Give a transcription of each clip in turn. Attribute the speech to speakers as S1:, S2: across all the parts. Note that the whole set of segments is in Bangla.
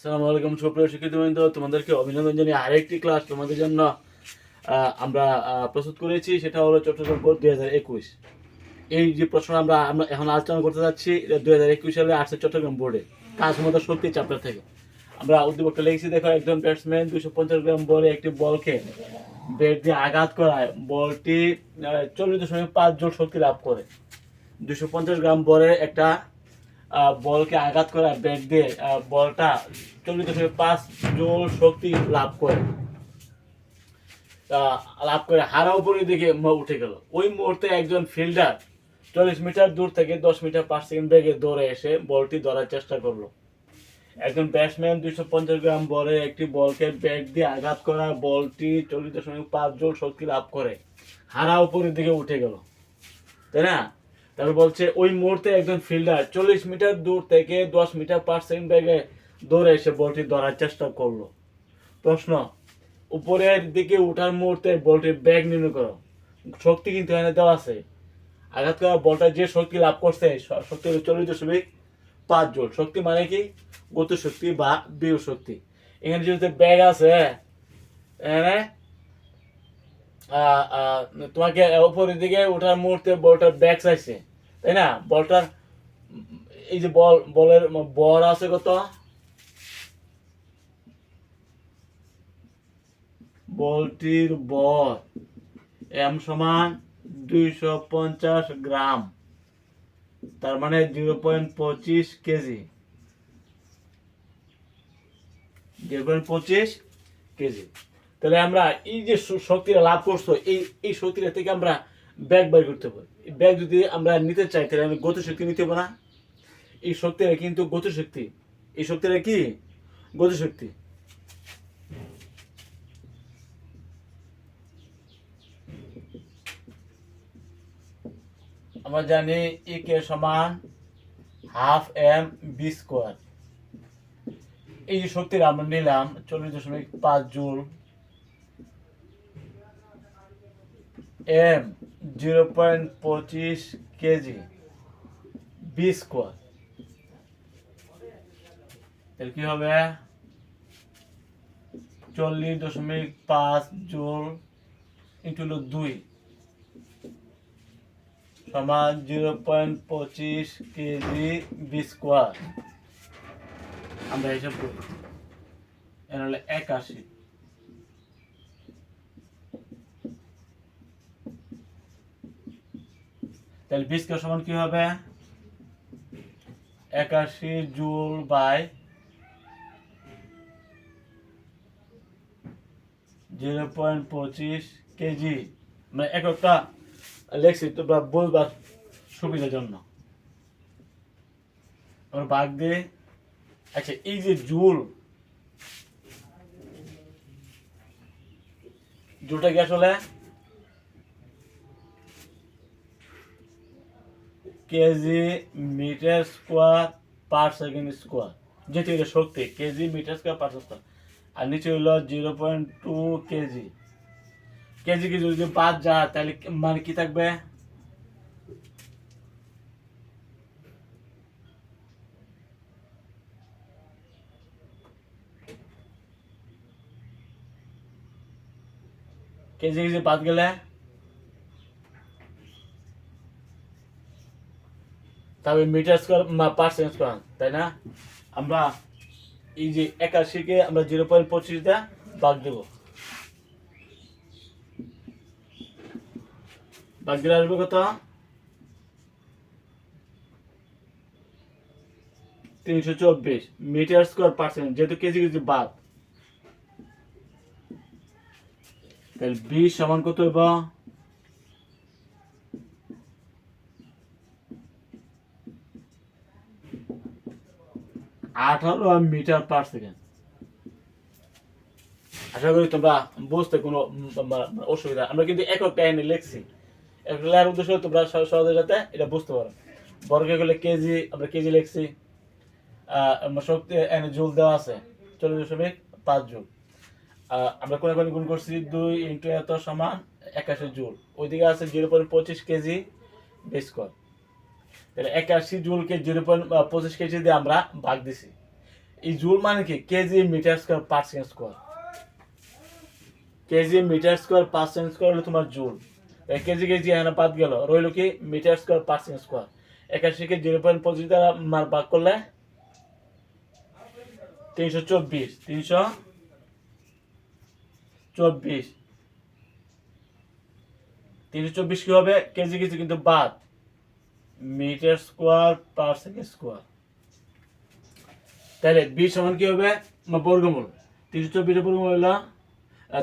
S1: আসসালামু আলাইকুম, সুপ্রিয় শিক্ষিতবৃন্দ তোমাদেরকে অভিনন্দন জানিয়ে আরেকটি ক্লাস তোমাদের জন্য আমরা প্রস্তুত করেছি। সেটা হলো চট্টগ্রাম বোর্ড দুই হাজার একুশ। এই যে প্রশ্ন আমরা এখন আলোচনা করতে যাচ্ছি দুই হাজার একুশ সালে আসছে চট্টগ্রাম বোর্ডে, কাজ মতো শক্তি চ্যাপ্টার থেকে। আমরা উদ্দীপকটা লিখেছি, দেখো, একজন ব্যাটসম্যান দুশো পঞ্চাশ গ্রাম বলে একটি বলকে ব্যাট দিয়ে আঘাত করায়। বলটি চল্লিশ দশমিক পাঁচ জোর শক্তি লাভ করে। দুশো পঞ্চাশ গ্রাম বলে একটা বলকে আঘাত করা ব্যাট দিয়ে বলটা চল্লিশ দশমিক পাঁচ জোর শক্তি লাভ করে। লাভ করে হারা উপরের দিকে উঠে গেল। ওই মুহূর্তে একজন ফিল্ডার চল্লিশ মিটার দূর থেকে দশ মিটার পাঁচ সেকেন্ড বেগে দৌড়ে এসে বলটি ধরার চেষ্টা করল। একজন ব্যাটসম্যান দুইশো পঞ্চাশ গ্রাম বলে একটি বলকে ব্যাট দিয়ে আঘাত করা বলটি চল্লিশ দশমিক পাঁচ জোর শক্তি লাভ করে, হারা উপরের দিকে উঠে গেল। তাই না? তারপর বলছে, ওই মুহূর্তে একজন ফিল্ডার চল্লিশ মিটার দূর থেকে দশ মিটার পার সেকেন্ড বেগে দৌড়ে এসে বলটি ধরার চেষ্টা করল। প্রশ্ন, উপরের দিকে উঠার মুহূর্তে বলটির ব্যাগ নির্ণয় করো। শক্তি কিন্তু এখানে দেওয়া আছে। আঘাত করা বলটা যে শক্তি লাভ করছে শক্তি হলো চল্লিশ দশমিক পাঁচ জোল। শক্তি মানে কি? গত শক্তি বা বিয় শক্তি। এখানে যেহেতু ব্যাগ আছে, এখানে তোমাকে উপরের দিকে ওঠার মুহূর্তে বলটার ব্যাগ চাইছে। তাই না? বলটার, এই যে বল, বলের বর আছে কত? বলটির বর এম সমান দুইশো পঞ্চাশ গ্রাম। তার মানে জিরো পয়েন্ট পঁচিশ কেজি। জিরো পয়েন্ট পঁচিশ কেজি। তাহলে আমরা এই যে শক্তিটা লাভ করছ, এই এই শক্তিটা থেকে আমরা ব্যাগ বের করতে পারি। ব্যাগ যদি আমরা নিতে চাই, তাহলে আমি গতি শক্তি নিতে পারি না। এই শক্তিটা কিন্তু গতি শক্তি। এই শক্তিটা কি? গতি শক্তি। আমরা জানি ই কে সমান হাফ এম বি স্কোয়ার। এই যে শক্তিটা আমরা নিলাম চল্লিশ দশমিক পাঁচ জুল এম জিরো পয়েন্ট পঁচিশ কেজি বি স্কোয়ার তাহলে কি হবে? চল্লিশ দশমিক পাঁচ জুল ইন্টু হলো দুই সমান জিরো পয়েন্ট পঁচিশ কেজি বি স্কোয়ার আমরা হিসাব করি। এর হলে একাশি। তাহলে বি স্কোয়ার সমান কি হবে? একাশি জুল বাই জিরো পয়েন্ট পঁচিশ কেজি। মানে এক একটা লেখছি তোমরা বলবার সুবিধার জন্য। ভাগ দিয়ে আচ্ছা এই যে জুল, জুলটা কি আসলে KG metre square per second square যেটি হলো শক্তি KG metre square per square আর নিচে হলো zero point two KG KG KG যদি বাদ যায় তাহলে কি- মানে কি থাকবে? কেজি কেজি বাদ গেলে? তবে মিটার স্কোয়ার পার্সেন্ট স্কোয়ার তাই না? আমরা এই যে একাশিকে আমরা জিরো পয়েন্ট পঁচিশ ভাগ দেবো। ভাগ দিলে আসবে কত? তিনশো চব্বিশ মিটার স্কোয়ার পার্সেন্ট যেহেতু কেজি কেজি বাদ তাহলে বিশ সমান কত হইব? আঠারো মিটার পার সেকেন্ড আশা করি তোমরা বুঝতে কোনো অসুবিধা। আমরা কিন্তু একক টাইনে লিখছি। একক লেখার উদ্দেশ্য তোমরা সহজে যাতে এটা বুঝতে পারো। বর্গে গেলে কেজি আমরা কেজি লিখছি। আমরা শক্তি এনে জুল দেওয়া আছে, চল্লিশ দশমিক পাঁচ জুল। আমরা কোনে কোনে গুণ করছি? দুই ইন্টু এত সমান একাশি জুল। ওইদিকে আছে জিরো পয়েন্ট পঁচিশ কেজি বিস্কট তাহলে একাশি জুলকে জিরো পয়েন্ট পঁচিশ কেজি দিয়ে আমরা ভাগ দিছি। এই জুল মানে কি? KG metre square percent square. KG metre square percent square হলো তোমার জুল। কেজি কেজি এখানে বাদ গেল, রইল কি? Metre square percent square. একাশিকে zero point পঁচিশ দ্বারা ভাগ করলে তিনশো চব্বিশ তিনশো চব্বিশ। তিনশো চব্বিশ কি হবে? কেজি কেজি কিন্তু বাদ। Metre square per second square. তাহলে বি সমান কি হবে? বর্গমূল। তিনশো চব্বিশের বর্গমূল হলো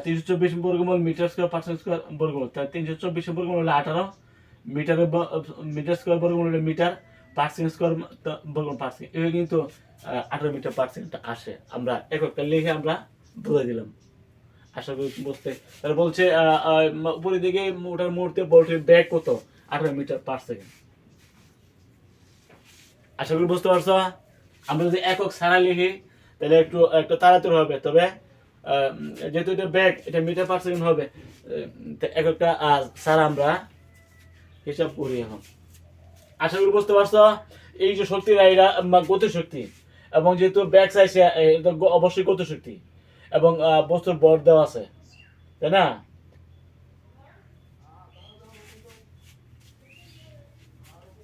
S1: তিনশো চব্বিশ বর্গমূল মিটার স্কোয়ার পার্সেন্ট স্কোয়ার বর্গমূল। তাহলে তিনশো চব্বিশের বর্গমূল হলো আঠারো। মিটার মিটার স্কোয়ার বর্গমূল হলো মিটার পার্সেন্ট স্কোয়ার বর্গমূল পার্সেন্ট এভাবে কিন্তু আঠারো মিটার পার্সেন্ট আসে। আমরা এককটা লিখে আমরা বুঝে দিলাম। আশা করি বুঝতে তাহলে বলছে উপরের দিকে ওটার মুহূর্তে বলটির ব্যাগ কত? আঠারো মিটার পার সেকেন্ড। আশা করি বুঝতে পারছ? আমরা যদি একক সারা লিখি তাহলে একটু একটু তাড়াতাড়ি হবে। তবে যেহেতু এটা ব্যাগ এটা মিটার পার সেকেন্ড হবে আহ, সারা আমরা হিসাব করি এখন। আশা করি বুঝতে পারছ? এই যে শক্তিরা গতি শক্তি এবং যেহেতু ব্যাগ সাইডে অবশ্যই গতি শক্তি এবং বস্তুর বর দেওয়া আছে। তাই না?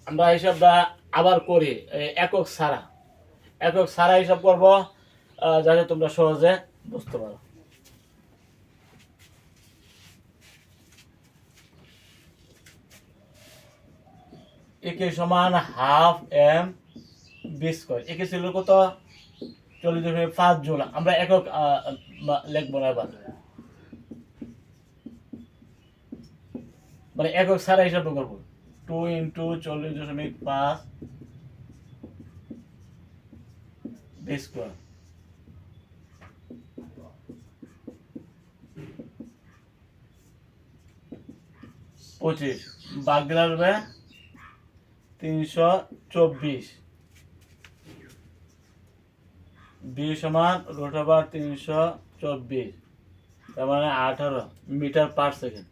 S1: আমরা হিসাবটা আবার করি একক সারা। একক সারা হিসাব করব যাতে তোমরা সহজে বুঝতে পারো। একে সমান হাফ এম বি স্কোয়ার। একে ছিল কত? চল্লিশ দশমিক পাঁচ জুল। আমরা একক লিখব না এবার। মানে একক সারা হিসাবে করব। টু ইন্টু চল্লিশ দশমিক পাঁচ স্কোয়ার। পঁচিশ। দিলে আসবে তিনশো চব্বিশ। বি সমান রোট তিনশো চব্বিশ, তার মানে আঠারো মিটার পার সেকেন্ড।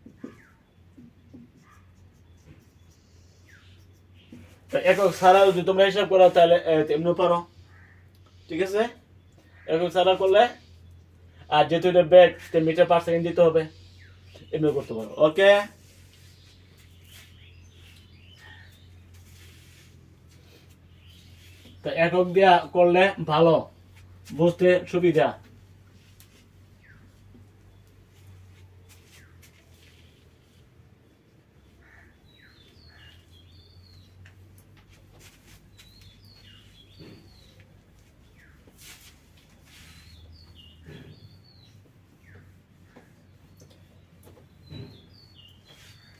S1: একক সারা যদি তোমরা হিসাব করো তাহলে এমনি পারো। ঠিক আছে? একক সারা করলে আর যেহেতু এটা ব্যাগ মিটার পার সেকেন্ড দিতে হবে। এমনি করতে পারো। ওকে তো একক দিয়া করলে ভালো বুঝতে সুবিধা।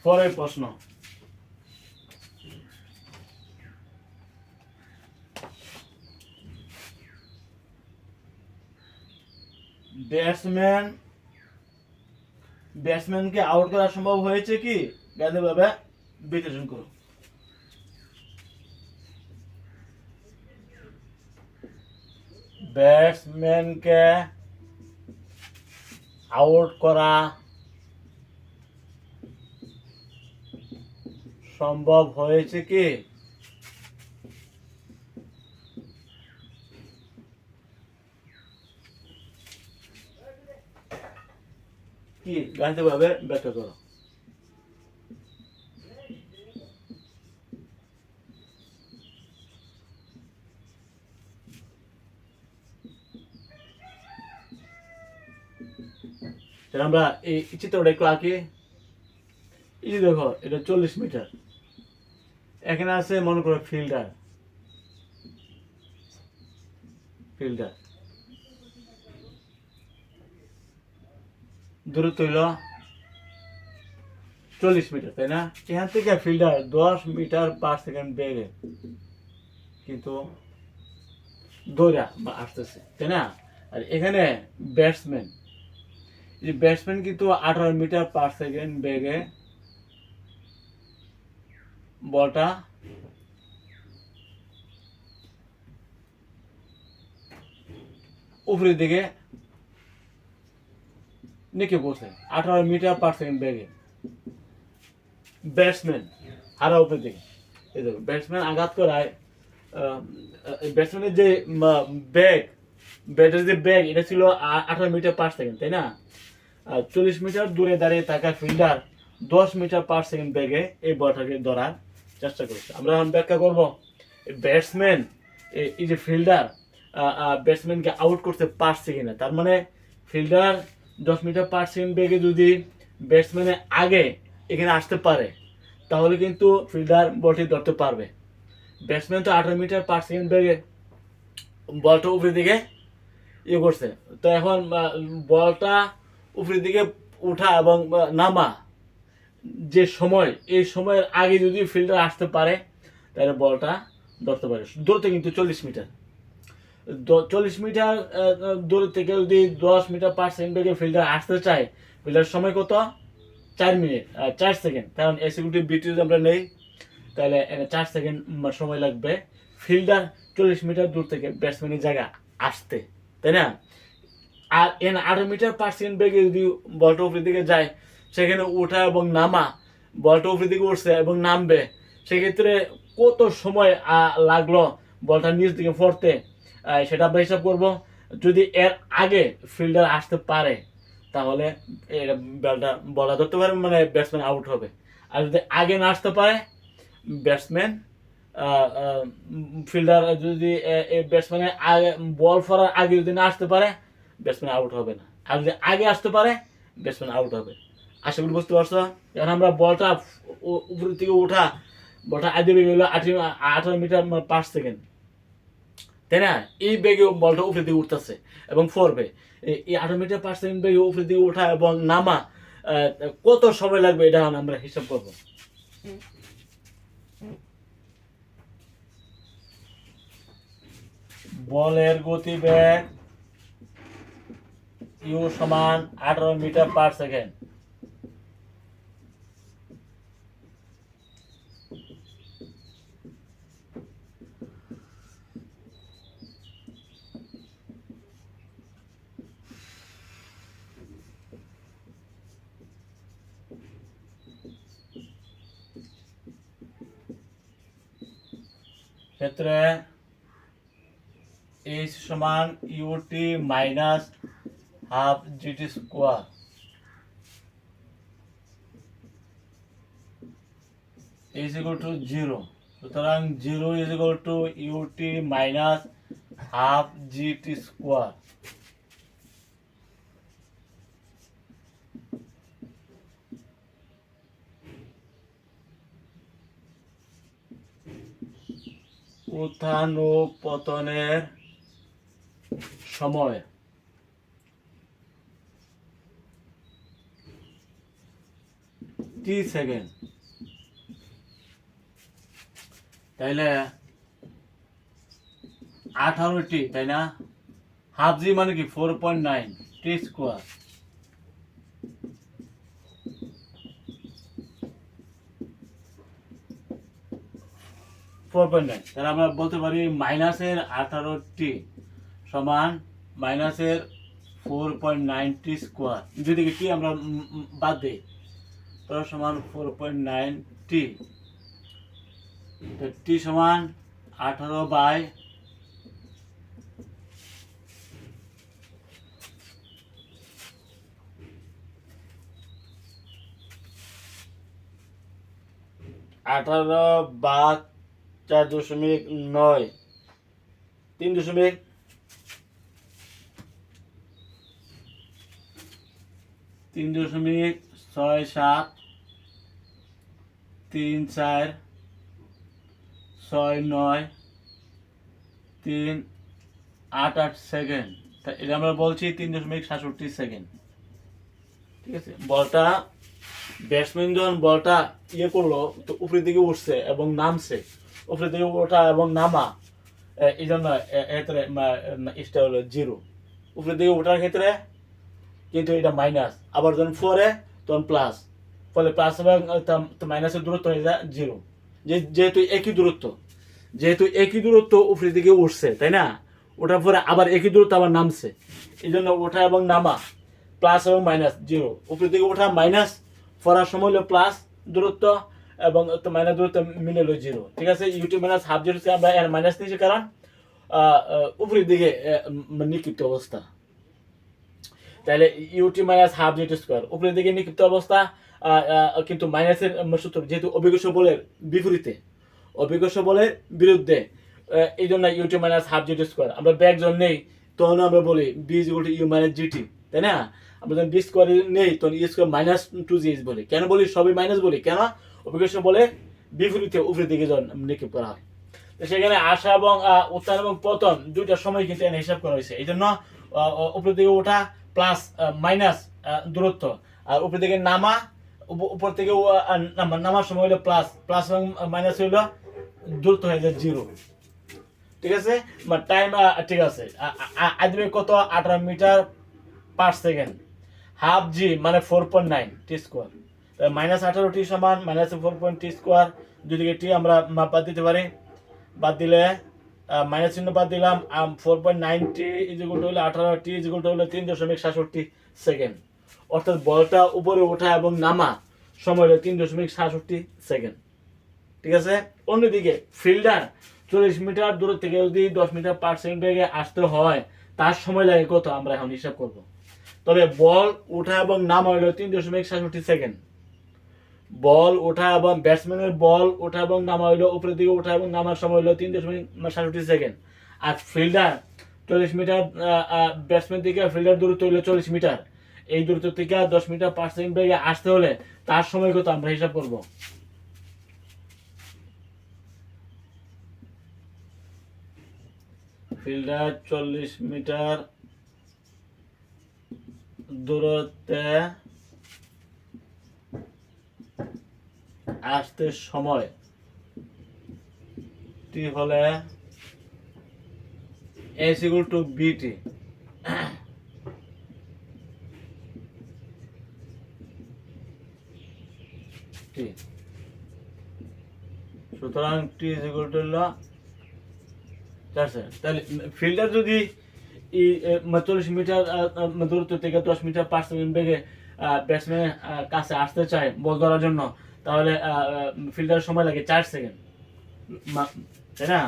S1: পরের প্রশ্ন। ব্যাটসম্যান, ব্যাটসম্যানকে আউট করা সম্ভব হয়েছে কি? গান্ধীভাবে বিশ্লেষণ করো ব্যাটসম্যানকে আউট করা সম্ভব হয়েছে কি? কি? গাণিতিকভাবে ব্যাখ্যা করো। আমরা এই চিত্রটা একটু আঁকি। এই দেখো, এটা চল্লিশ মিটার। এখানে আছে, মনে করো ফিল্ডার ফিল্ডার দূরত্ব হইল চল্লিশ মিটার, তাই না? এখান থেকে ফিল্ডার দশ মিটার পার সেকেন্ড বেগে কিন্তু দৌড়া বা আসতেছে, তাই না? আর এখানে ব্যাটসম্যান এই ব্যাটসম্যান কিন্তু আঠারো মিটার পার সেকেন্ড বেগে বলটা। উপরের দিকে নিচে বসে আঠারো মিটার পার সেকেন্ড বেগে। ব্যাটসম্যান হারা উপরের দিকে। এই দেখো ব্যাটসম্যান আঘাত করায় ব্যাটসম্যানের যে ব্যাগ ব্যাটের যে ব্যাগ এটা ছিল আঠারো মিটার পার সেকেন্ড তাই না? চল্লিশ মিটার দূরে দাঁড়িয়ে থাকা ফিল্ডার দশ মিটার পার সেকেন্ড ব্যাগে এই বলটাকে ধরার চেষ্টা করেছে। আমরা এখন ব্যাখ্যা করব ব্যাটসম্যান এই যে ফিল্ডার ব্যাটসম্যানকে আউট করতে পারছে কিনা। তার মানে ফিল্ডার দশ মিটার পার সেকেন্ড বেগে যদি ব্যাটসম্যানের আগে এখানে আসতে পারে, তাহলে কিন্তু ফিল্ডার বলটি ধরতে পারবে। ব্যাটসম্যান তো আঠারো মিটার পার সেকেন্ড বেগে বলটা উপরের দিকে ইয়ে করছে। তো এখন বলটা উপরের দিকে উঠা এবং নামা। যে সময়, এই সময়ের আগে যদি ফিল্ডার আসতে পারে, তাহলে বলটা ধরতে পারে। দূরত্ব কিন্তু চল্লিশ মিটার। চল্লিশ মিটার দূর থেকে যদি দশ মিটার পার সেকেন্ড বেগে ফিল্ডার আসতে চায় ফিল্ডার সময় কত? চার মিনিট চার সেকেন্ড কারণ এই সিকিউরিটি বিটি যদি আমরা নেই, তাহলে চার সেকেন্ড সময় লাগবে ফিল্ডার চল্লিশ মিটার দূর থেকে ব্যাটসম্যানের জায়গা আসতে। তাই না? আর এন আঠারো মিটার পার সেকেন্ড বেগে যদি বলটা উপরের দিকে যায় সেখানে ওঠা এবং নামা, বলটা উপরের দিকে উঠছে এবং নামবে। সেক্ষেত্রে কত সময় লাগল বলটা নিচ দিকে পড়তে সেটা আমরা হিসাব করব। যদি এর আগে ফিল্ডার আসতে পারে, তাহলে এটা বলটা বলা ধরতে পারে মানে ব্যাটসম্যান আউট হবে। আর যদি আগে না আসতে পারে ব্যাটসম্যান ফিল্ডার যদি ব্যাটসম্যানের আগে, বল ফরার আগে যদি না আসতে পারে ব্যাটসম্যান আউট হবে না। আর যদি আগে আসতে পারে ব্যাটসম্যান আউট হবে। আশা করি বুঝতে পারছ? এখন আমরা বলটা উ- উপর থেকে উঠা, বলটা আগে বেগে গেলো আঠারো মিটার পাঁচ সেকেন্ড। তাই না? এই বেগে বলটা উপরে দিকে উঠতেছে এবং ফরবে এই- আঠারো মিটার পার সেকেন্ড বেগে উপরে দিকে ওঠা এবং নামা কত সময় লাগবে এটা আমরা হিসাব করব। বলের গতিবেগ ইউ সমান আঠারো মিটার পার সেকেন্ড। ক্ষেত্রে এইচ সমান u t minus half g t square is equal to zero সুতরাং zero is equal to u t minus half g t square উত্থান ও পতনের সময়। T second. তাইলে আঠারোটি, তাই না? হাফ জি মানে কি? Four point nine t square four point nine তাহলে আমরা বলতে পারি মাইনাসের আঠারোটি সমান মাইনাসের four point nine t square যদি কি আমরা বাদ দিই। তাহলে সমান four point nine t t সমান আঠারো বাই আঠারো বা চার দশমিক নয়। তিন দশমিক তিন দশমিক ছয় সাত তিন চার ছয় নয় তিন আট আট সেকেন্ড। তা এটা আমরা বলছি তিন দশমিক সাতষট্টি সেকেন্ড। ঠিক আছে? বলটা ব্যাটসম্যান যখন বলটা ইয়ে করল, তো উপরের দিকে উঠছে এবং নামছে। উপরের দিকে ওঠা এবং নামা এই জন্য, এ- এক্ষেত্রে ইসটা হলো জিরো। উপরের দিকে ওঠার ক্ষেত্রে কিন্তু এটা মাইনাস আবার যখন ফোরে তখন প্লাস ফলে প্লাস এবং মাইনাসের দূরত্ব হয়ে যায় জিরো যেহেতু একই দূরত্ব, যেহেতু একই দূরত্ব উপরের দিকে উঠছে, তাই না? ওঠার পরে আবার একই দূরত্ব আবার নামছে। এই জন্য ওঠা এবং নামা প্লাস এবং মাইনাস জিরো উপরের দিকে ওঠা মাইনাস ফরার সময় হলো প্লাস দূরত্ব এবং তো মাইনাস দূরত্ব মিলে হলো জিরো ঠিক আছে? ইউটি মাইনাস হাফ জিরো আমরা এর মাইনাস নিয়েছি কারণ উপরের দিকে নিক্ষিপ্ত অবস্থা। তাহলে u t minus half g t square উপরের দিকে নিক্ষিপ্ত অবস্থা কিন্তু মাইনাসের সূত্র যেহেতু অভিকর্ষ বলের বিপরীতে অভিকর্ষ বলের বিরুদ্ধে এই জন্য u t minus half g t square আমরা ব্যাগ জন নেই তখন আমরা বলি v is equal to u minus g t তাই না? আমরা যখন বি স্কোয়ার নেই, তখন u square minus two g বলি। কেন বলি? সবই মাইনাস বলি। কেন? অভিকর্ষ বলে বিপরীতে উপরের দিকে নিক্ষেপ করা হয়। তো সেখানে আসা এবং উত্থান এবং পতন দুইটা সময় কিন্তু এখানে হিসাব করা হয়েছে। এই জন্য উপরের দিকে ওঠা প্লাস মাইনাস দূরত্ব। আর উপর থেকে নামা উপর থেকে নামা, নামার সময় হলো প্লাস প্লাস এবং মাইনাস হইল দূরত্ব হয়ে যায় জিরো ঠিক আছে? টাইম ঠিক আছে। আদমে কত? আঠারো metre per second half g মানে four point nine t square minus আঠারো টি সমান minus four point t square দুদিকে টি আমরা মা- বাদ দিতে পারি, বাদ দিলে মাইনাস চিহ্ন বাদ দিলাম four point nine t is equal হলে আঠারো টি ইজিকুল হলে তিন দশমিক সাতষট্টি সেকেন্ড অর্থাৎ বলটা উপরে ওঠা এবং নামা সময় হলো তিন দশমিক সাতষট্টি সেকেন্ড ঠিক আছে? অন্যদিকে ফিল্ডার চল্লিশ মিটার দূর থেকে যদি দশ মিটার পার সেকেন্ড বেগে আসতে হয়, তার সময় লাগে কত? আমরা এখন হিসাব করব। তবে বল ওঠা এবং নামা হলো তিন দশমিক সাতষট্টি সেকেন্ড বল ওঠা এবং ব্যাটসম্যানের বল ওঠা এবং নামা হইল, উপরের দিকে ওঠা এবং নামার সময় হইল তিন দশমিক সাতষট্টি সেকেন্ড আর ফিল্ডার চল্লিশ মিটার ব্যাটসম্যান থেকে ফিল্ডার দূরত্ব হইল চল্লিশ মিটার। এই দূরত্ব থেকে দশ মিটার পাঁচ সেকেন্ড বেগে আসতে হলে তার সময় কত আমরা হিসাব করব? ফিল্ডার চল্লিশ মিটার দূরত্বে আসতে সময়। টি হলে এস ইকুয়াল টু বিটি সুতরাং টি টু হলো তাহলে ফিল্ডার যদি চল্লিশ মিটার দূরত্ব থেকে দশ মিটার পার সেকেন্ড বেগে ব্যাটসম্যানের কাছে আসতে চায় বল ধরার জন্য তাহলে ফিল্ডারের সময় লাগে চার সেকেন্ড তাই না?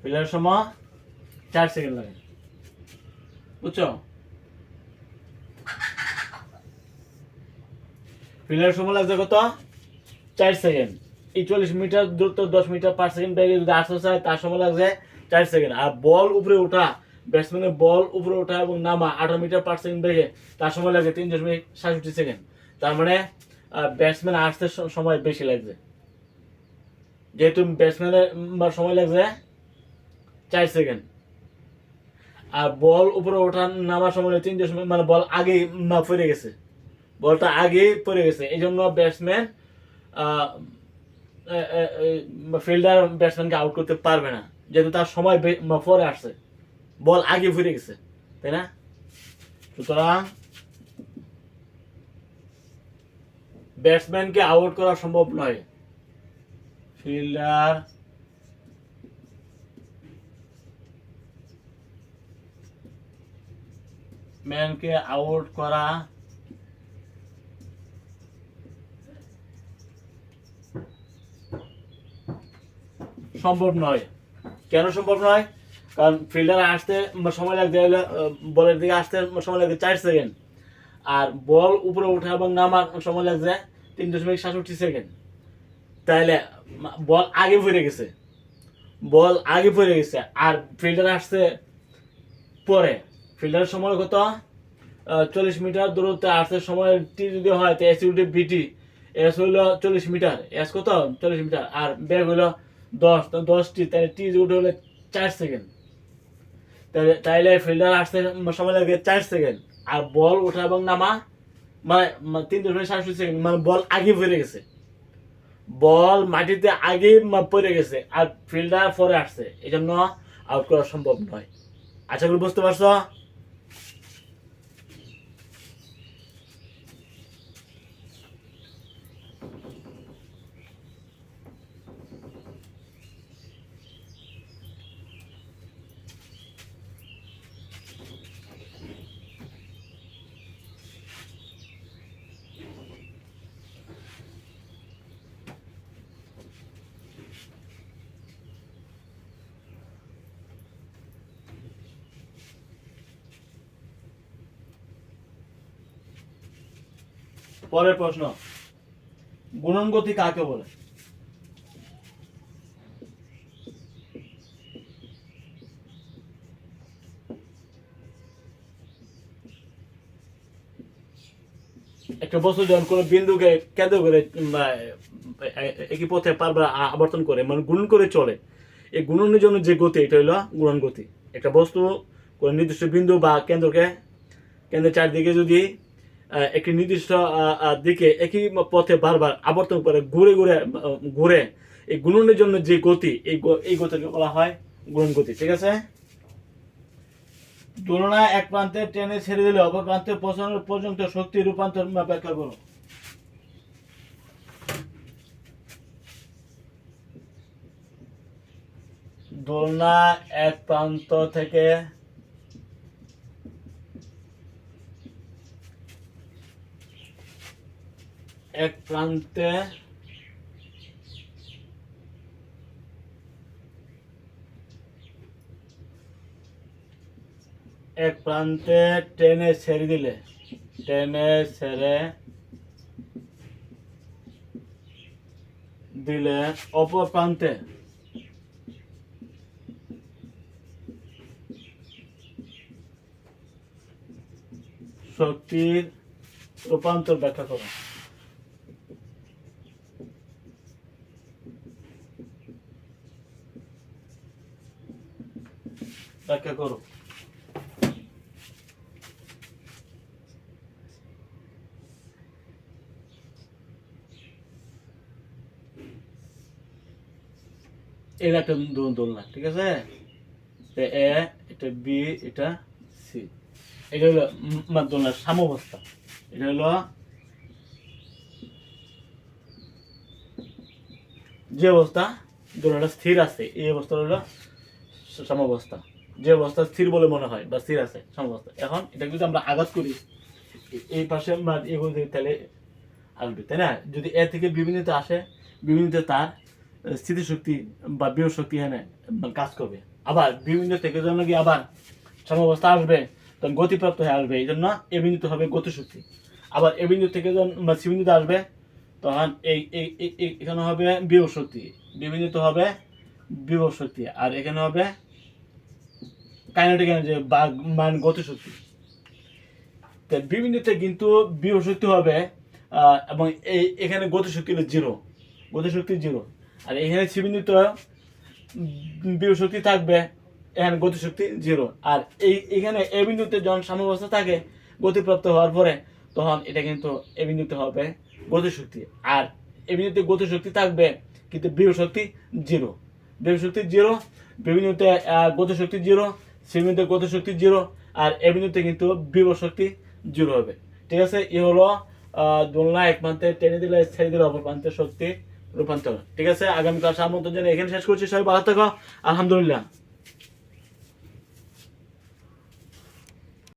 S1: ফিল্ডারের সময় চার সেকেন্ড লাগে। বুঝছ? ফিল্ডারের সময় লাগছে কত? চার সেকেন্ড এই চল্লিশ মিটার দূরত্ব দশ মিটার পার সেকেন্ড ব্যাগে যদি আসতে চায়, তার সময় লাগছে চার সেকেন্ড আর বল উপরে ওঠা ব্যাটসম্যানের বল উপরে ওঠা এবং নামা আঠারো মিটার পার সেকেন্ড ব্যাগে তার সময় লাগে তিন দশমিক সাতষট্টি সেকেন্ড তার মানে ব্যাটসম্যান আসতে সময় বেশি লাগছে। যেহেতু ব্যাটসম্যানের সময় লাগছে চার সেকেন্ড আর বল উপরে ওঠা, নামার সময় তিন দশমিক মানে বল আগেই পড়ে গেছে। বলটা আগেই পড়ে গেছে। এই জন্য ব্যাটসম্যান ফিল্ডার ব্যাটসম্যানকে আউট করতে পারবে না। যেহেতু তার সময় পরে আসছে। বল আগে ফিরে গেছে। তাই না? সুতরাং ব্যাটসম্যানকে আউট করা সম্ভব নয়। ফিল্ডার ম্যানকে আউট করা। সম্ভব নয়। কেন সম্ভব নয়? কারণ ফিল্ডার আসতে সময় লাগছে বলের দিকে আসতে সময় লাগছে, চার সেকেন্ড আর বল উপরে ওঠা এবং নামার সময় লাগছে। তিন দশমিক সাতষট্টি সেকেন্ড। তাহলে বল আগে পড়ে গেছে। বল আগে পড়ে গেছে। আর ফিল্ডার আসছে পরে। ফিল্ডারের সময় কত? চল্লিশ মিটার দূরত্বে আসতে সময় টি যদি হয়, তো এস ইউটি বিটি এস হইল চল্লিশ মিটার। এস কত? চল্লিশ মিটার। আর ব্যাগ হইল দশ। তো দশটি। তাহলে টি উঠে হলো চার সেকেন্ড। তাহলে তাইলে ফিল্ডার আসতে সময় লাগে চার সেকেন্ড। আর বল ওঠা এবং নামা মানে মানে তিন দশমিক সাতষট্টি সেকেন্ড মানে বল আগে পড়ে গেছে। বল মাটিতে আগে পড়ে গেছে আর ফিল্ডার পরে আসছে। এই জন্য আউট করা সম্ভব নয়। আশা করি বুঝতে পারছ? পরের প্রশ্ন। গুণন গতি কাকে বলে? একটা বস্তু যখন কোনো বিন্দুকে কেন্দ্র করে একই পথে পারবার আবর্তন করে মানে গুণন করে চলে, এই গুণনের জন্য যে গতি, এটা হলো গুণন গতি একটা বস্তু কোনো নির্দিষ্ট বিন্দু বা কেন্দ্রকে, কেন্দ্রের চারদিকে যদি একটি নির্দিষ্ট দিকে একই পথে বারবার আবর্তন করে ঘুরে ঘুরে ঘুরে। এই গুণনের জন্য যে গতি, এই এই গতিকে বলা হয় গুণন গতি, ঠিক আছে? তুলনা এক প্রান্তে ট্রেনে ছেড়ে দিলে অপর প্রান্তে পৌঁছানোর পর্যন্ত শক্তি রূপান্তর ব্যাখ্যা করো। দোলনা এক প্রান্ত থেকে এক প্রান্তে এক প্রান্তে টেনে ছেড়ে দিলে। টেনে ছেড়ে দিলে অপর প্রান্তে। শক্তির রূপান্তর ব্যাখ্যা করো। ব্যাখ্যা করো। এটা একটা দোলনা, ঠিক আছে? এ, এটা বি, এটা সি। এটা হলো দোলনার সাম্যাবস্থা। এটা হলো যে অবস্থা, দোলনাটা স্থির আছে, এই অবস্থা হলো সাম্যাবস্থা। যে অবস্থা স্থির বলে মনে হয়, বা স্থির আছে সাম্যাবস্থা এখন এটা যদি আমরা আঘাত করি, এই পাশে আমরা এগুলো তাহলে আসবে, তাই না? যদি এ থেকে বিভিন্নতে আসে বিভিন্নতে তার স্থিতিশক্তি বা বিয় শক্তি এখানে মানে কাজ করবে। আবার বিভিন্ন থেকে জন্য কি আবার সাম্যাবস্থা আসবে, তখন গতিপ্রাপ্ত হয়ে আসবে এই জন্য এ বিন্দুতে হবে গতিশক্তি। আবার এ বিন্দু থেকে যখন সি আসবে, তখন এই এখানে হবে বিভব শক্তি। বিভিন্নতে হবে বিভব শক্তি, আর এখানে হবে কাইনেটিক এনার্জি বা মান গতিশক্তি তো বিভিন্নতে কিন্তু বিভব শক্তি হবে এবং এই, এখানে গতিশক্তি হলো জিরো গতিশক্তি জিরো আর এখানে সি বিন্দুতে বিভব শক্তি থাকবে, এখানে গতিশক্তি জিরো আর এই, এখানে এ বিন্দুতে যখন সাম্যাবস্থা থাকে, গতিপ্রাপ্ত হওয়ার পরে, তখন এটা কিন্তু এ বিন্দুতে হবে গতিশক্তি আর এ বিন্দুতে গতিশক্তি থাকবে, কিন্তু বিভব শক্তি জিরো বিভব শক্তি জিরো বিভিন্নতে গতিশক্তি জিরো সি গত শক্তি জিরো আর এ বিন্দুতে কিন্তু বিব শক্তি জিরো হবে। ঠিক আছে? এ হলো দোলনা এক প্রান্তে টেনে দিলে ছেড়ে দিলে অপর প্রান্তে শক্তি রূপান্তর। ঠিক আছে? আগামীকাল সামন্ত জন্য এখানে শেষ করছি। সবাই ভালো থাকো। আলহামদুলিল্লাহ।